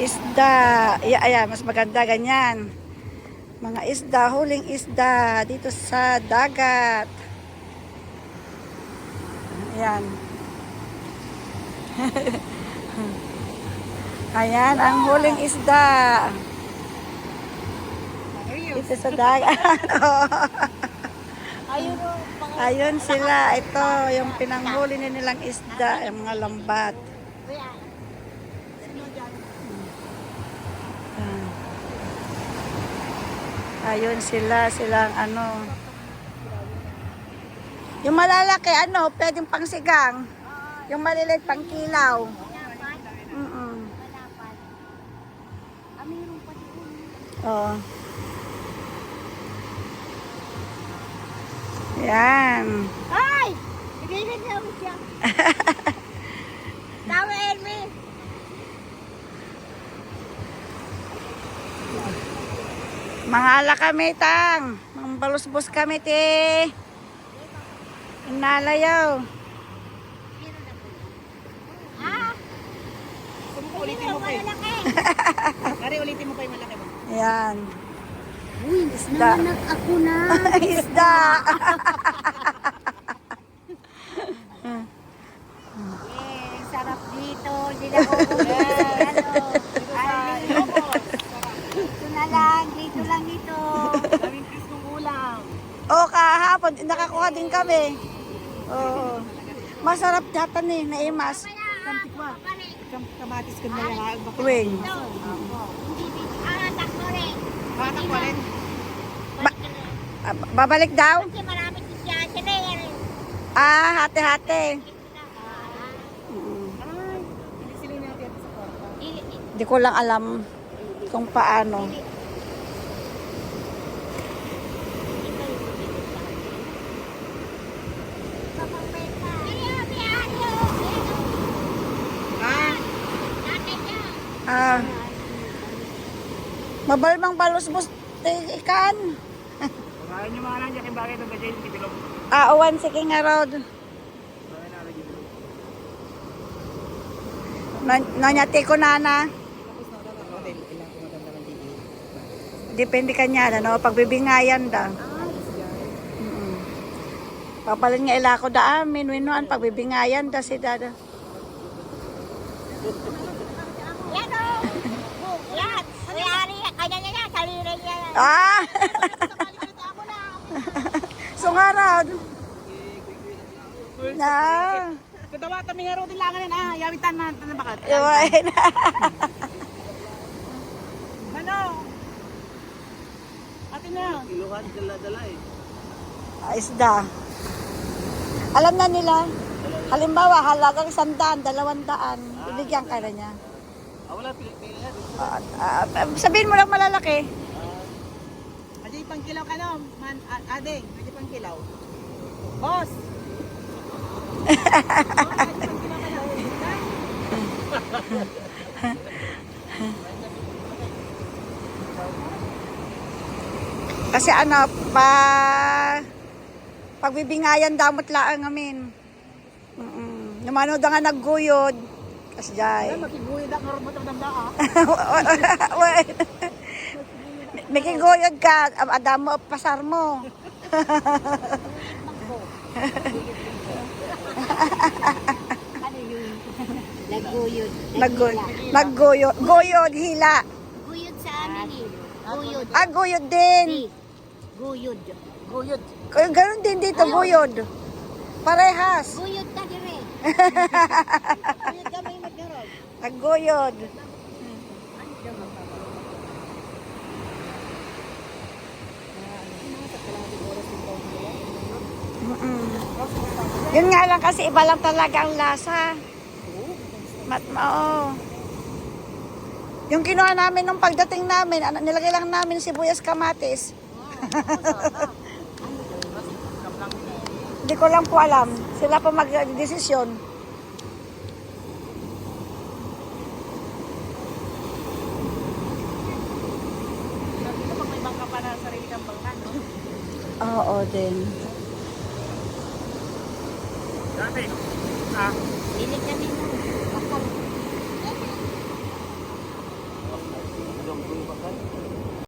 isda. Ay, ayan, mas maganda ganyan. Mga isda, huling isda dito sa dagat. Ayan. Ayan, ang huling isda. Dito sa dagat. Ayun sila. Ito, yung pinanghuli na nilang isda, yung mga lambat. Ayun sila, silang ano. Yung malalaki, ano, pwedeng pangsigang. Yung maliliit, pang kilaw. Mm doon. Oo. Yan. Ay! Nagilig na siya. Mahala kami, tang. Mambalusbos kami, te. Inalayaw. Ah! Ulitin mo pa. Malaki. Kari, ulitin mo pa yung malaki mo. Yan. Uy, Isda. nanganak ako na. Isda. Eh, sarap dito. Hindi na ako ulit. Ano? Ay, dito na lang. Dito lang ito. Daming kiss ng ulam. O, kahapon, nakakuha din kami. Oo. Masarap datan eh, naimas. Kamtik ba? Kam kamatis ka na yung haag. Bakit? Wing. Ah, takbo rin. Ah, babalik daw? Kasi marami si siya. Sila. Ah, hati-hati. Mm. Ay, hindi sila natin sa kwarta. Di ko lang alam kung paano. Ah, Ah. Mabalbang balusbos eh, ikan. Pagkain nyo mga nandiyan, kaya bakit ang bagay yung tibilog? Ah, uwan sige nga road. Na? Nanyati ko na diin. Depende kanya, ano, pagbibingayan da. Mm. Papalan nga ila ko da amin, winuan, pagbibingayan da si dada. Yan o. Yan. Kuyari, kanya niya yan. Salira niya yan. Ah! Ako na. Sungarad. Na. Katawa, kami nga rin lang na, ah, yawitan na, na bakat. Iwain na. Ano? Atin na. Iluhan, dala-dala eh. Ah, Isda. Alam na nila. Halimbawa, halagang sandaan, dalawang daan. Bibigyan ka na niya. Ah, wala, pili-pili yan. Ah, ah, sabihin mo lang malalaki. Ajay, pang kilaw ka no? Man, a- ading, ajay pang kilaw. Boss! Ajay pang kilaw ka no? Kasi ano, pa pagbibingayan damot laang amin. Mm. Namano da nga nagguyod. Kasjay. Ay, makibuyod ang harap mo ng daa. Wait. May kiguyod ka, am- adam mo, pasar mo. Naguyod. Nagguyod. Nagguyod. Guyod, hila. Guyod sa amin eh. Guyod. Ah, guyod din. Guyod. Guyod. Kaya Ganun din dito, guyod. Parehas. Guyod ka dire. Guyod kami Nagguyod. Mm-mm. Yun nga lang kasi iba lang talaga ang lasa. Mat oo. Yung kinuha namin nung pagdating namin, ano, nilagay lang namin sibuyas kamatis. Hindi ko lang po alam. Sila pa mag-desisyon. Dito pag may bangka pa na sarili kang bangka, no? Oo din. Dati, ah, Hindi kami mo. Bakal. Uy, bakal.